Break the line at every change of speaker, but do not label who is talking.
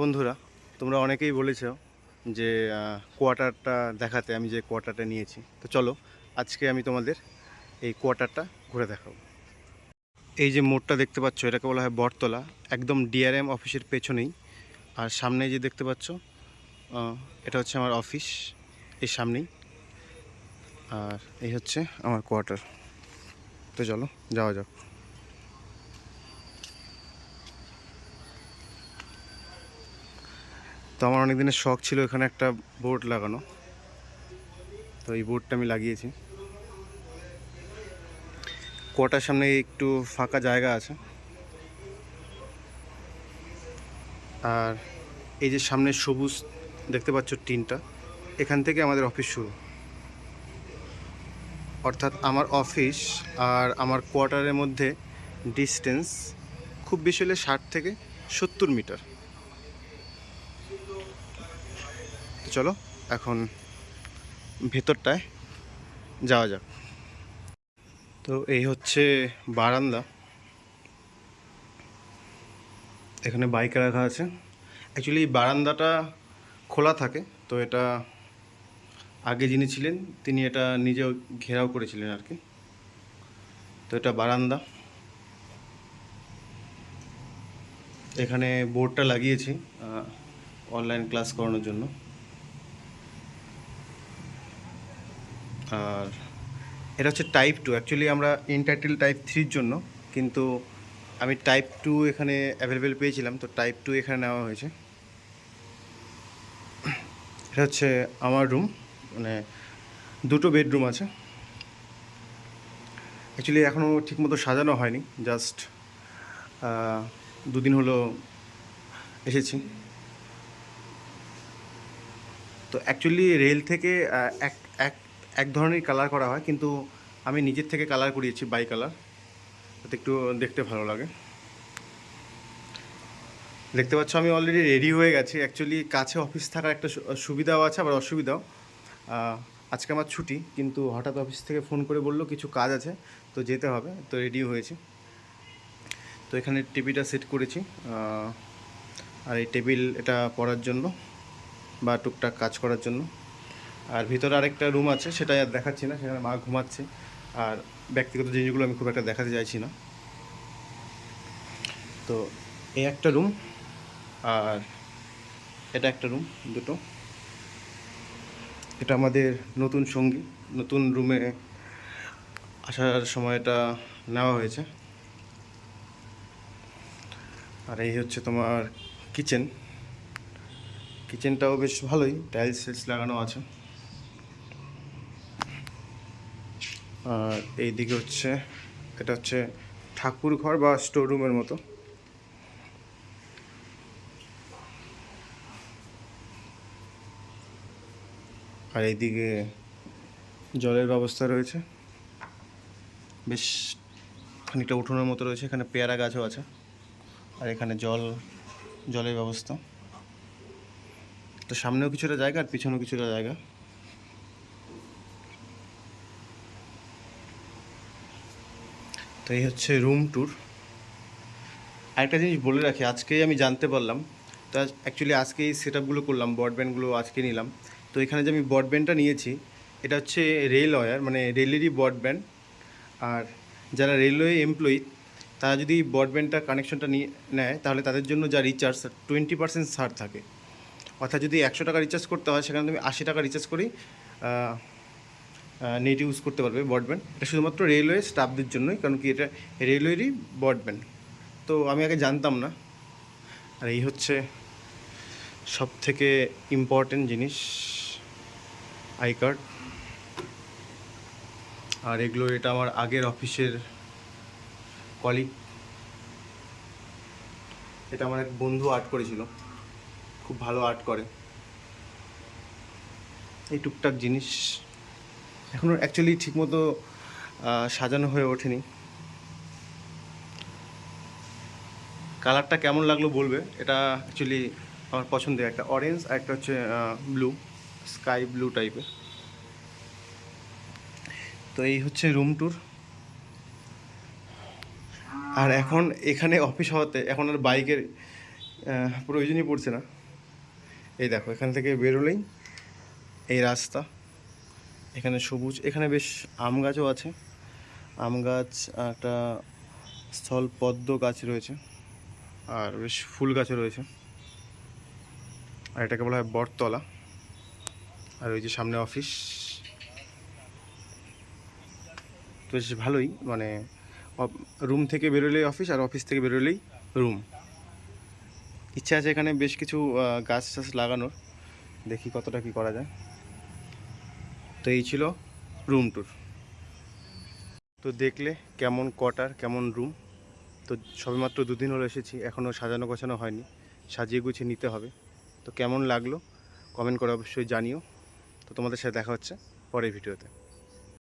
বন্ধুরা, তোমরা অনেকেই বলেছ যে কোয়ার্টারটা দেখাতে আমি যে কোয়ার্টারটা নিয়েছি। তো চলো, আজকে আমি তোমাদের এই কোয়ার্টারটা ঘুরে দেখাবো। এই যে মোড়টা দেখতে পাচ্ছ, এটাকে বলা হয় বটতলা। একদম ডিআরএম অফিসের পেছনেই। আর সামনে যে দেখতে পাচ্ছ এটা হচ্ছে আমার অফিস এই সামনেই। আর এই হচ্ছে আমার কোয়ার্টার তো চলো, যাওয়া যাক। তো আমার অনেক দিনের শখ ছিল এখানে একটা বোর্ড লাগানো। তো এই বোর্ডটা আমি লাগিয়েছি। কোয়াটার সামনে একটু ফাঁকা জায়গা আছে। আর এই যে সামনে সবুজ দেখতে পাচ্ছ টিনটা, এখান থেকে আমাদের অফিস শুরু। অর্থাৎ আমার অফিস আর আমার কোয়ার্টারের মধ্যে ডিস্টেন্স খুব বেশি হলে ষাট থেকে সত্তর মিটার তো চলো, এখন ভেতরটায় যাওয়া যাক। তো এই হচ্ছে বারান্দা। এখানে বাইক রাখা আছে। অ্যাকচুয়ালি বারান্দাটা খোলা থাকে, তো এটা আগে যিনি ছিলেন, তিনি এটা নিজেও ঘেরাও করেছিলেন আর কি। তো এটা বারান্দা। এখানে বোর্ডটা লাগিয়েছি অনলাইন ক্লাস করানোর জন্য। আর এটা হচ্ছে টাইপ টু অ্যাকচুয়ালি আমরা ইনটাইটেল টাইপ থ্রির জন্য, কিন্তু আমি টাইপ টু এখানে অ্যাভেলেবেল পেয়েছিলাম, তো টাইপ টু এখানে নেওয়া হয়েছে। এটা হচ্ছে আমার রুম মানে দুটো বেডরুম আছে। অ্যাকচুয়ালি এখনও ঠিকমতো সাজানো হয়নি জাস্ট দুদিন হলো এসেছি। তো অ্যাকচুয়ালি রেল থেকে এক এক ধরনের কালার করা হয়, কিন্তু আমি নিজের থেকে কালার করিয়েছি বাই কালার যাতে একটু দেখতে ভালো লাগে। দেখতে পাচ্ছ আমি অলরেডি রেডি হয়ে গেছি। অ্যাকচুয়ালি কাছে অফিস থাকার একটা সুবিধাও আছে, আবার অসুবিধাও। আজকে আমার ছুটি, কিন্তু হঠাৎ অফিস থেকে ফোন করে বলল কিছু কাজ আছে, তো যেতে হবে, তো রেডি হয়েছি। তো এখানে টিভিটা সেট করেছি আর এই টেবিল এটা পড়ার জন্য বা টুকটাক কাজ করার জন্য। আর ভিতরে আরেকটা রুম আছে সেটা আর দেখাচ্ছি না, সেখানে মা ঘুমাচ্ছে। আর ব্যক্তিগত জিনিসগুলো আমি খুব একটা দেখাতে চাইছি না। তো এই একটা রুম আর এটা একটা রুম দুটো। এটা আমাদের নতুন সঙ্গী, নতুন রুমে আসার সময় এটা নেওয়া হয়েছে। আর এই হচ্ছে তোমার কিচেন কিচেনটাও বেশ ভালোই টাইলস টাইলস লাগানো আছে। আর এইদিকে হচ্ছে, এটা হচ্ছে ঠাকুর ঘর বা স্টোর রুমের মতো। আর এইদিকে জলের ব্যবস্থা রয়েছে। বেশ খানিকটা উঠোনের মতো রয়েছে, এখানে পেয়ারা গাছও আছে। আর এখানে জল, জলের ব্যবস্থা। তো সামনেও কিছুটা জায়গা আর পিছনেও কিছুটা জায়গা। এই হচ্ছে রুম ট্যুর আরেকটা জিনিস বলে রাখি, আজকেই আমি জানতে পারলাম, তো অ্যাকচুয়ালি আজকেই সেট আপগুলো করলাম ব্রডব্যান্ডগুলো আজকে নিলাম। তো এখানে যে আমি ব্রডব্যান্ডটা নিয়েছি, এটা হচ্ছে রেল ওয়্যার মানে রেলেরই ব্রডব্যান্ড আর যারা রেলওয়ে এমপ্লয়ি তারা যদি ব্রডব্যান্ডটা কানেকশনটা নিয়ে নেয়, তাহলে তাদের জন্য যা রিচার্জ টোয়েন্টি পার্সেন্ট ছাড় থাকে। অর্থাৎ যদি একশো টাকা রিচার্জ করতে হয়, সেখানে তুমি আশি টাকা রিচার্জ করেই নেট ইউজ করতে পারবে ব্রডব্যান্ড এটা শুধুমাত্র রেলওয়ে স্টাফদের জন্যই, কারণ কি এটা রেলওয়েরই ব্রডব্যান্ড তো আমি আগে জানতাম না। আর এই হচ্ছে সব থেকে ইম্পর্টেন্ট জিনিস আই কার্ড আর এগুলো, এটা আমার আগের অফিসের কলিগ এটা আমার এক বন্ধু আর্ট করেছিল। খুব ভালো আর্ট করে। এই টুকটাক জিনিস এখনও অ্যাকচুয়ালি ঠিকমতো সাজানো হয়ে ওঠেনি। কালারটা কেমন লাগল বলবে? এটা অ্যাকচুয়ালি আমার পছন্দের একটা অরেঞ্জ আর একটা হচ্ছে ব্লু স্কাই ব্লু টাইপের তো এই হচ্ছে রুম ট্যুর আর এখন এখানে অফিস হওয়াতে, এখন আর বাইকের প্রয়োজনই পড়ছে না। এই দেখো, এখান থেকে বেরোলেই এই রাস্তা। এখানে সবুজ, এখানে বেশ আম গাছও আছে। আম গাছ, একটা স্থল পদ্ম গাছ রয়েছে, আর বেশ ফুল গাছও রয়েছে। আর এটাকে বলা হয় বটতলা। আর ওই যে সামনে অফিস। তো বেশ ভালোই মানে রুম থেকে বেরোলেই অফিস, আর অফিস থেকে বেরোলেই রুম। ইচ্ছা আছে এখানে বেশ কিছু গাছ টাছ লাগানোর। দেখি কতটা কি করা যায়। তো এই ছিল রুম ট্যুর তো দেখলে কেমন কটার কেমন রুম তো সবেমাত্র দুদিন হলো এসেছি এখনও সাজানো গোছানো হয়নি। সাজিয়ে গুছিয়ে নিতে হবে। তো কেমন লাগল? কমেন্ট করে অবশ্যই জানিও। তো তোমাদের সাথে দেখা হচ্ছে পরের ভিডিওতে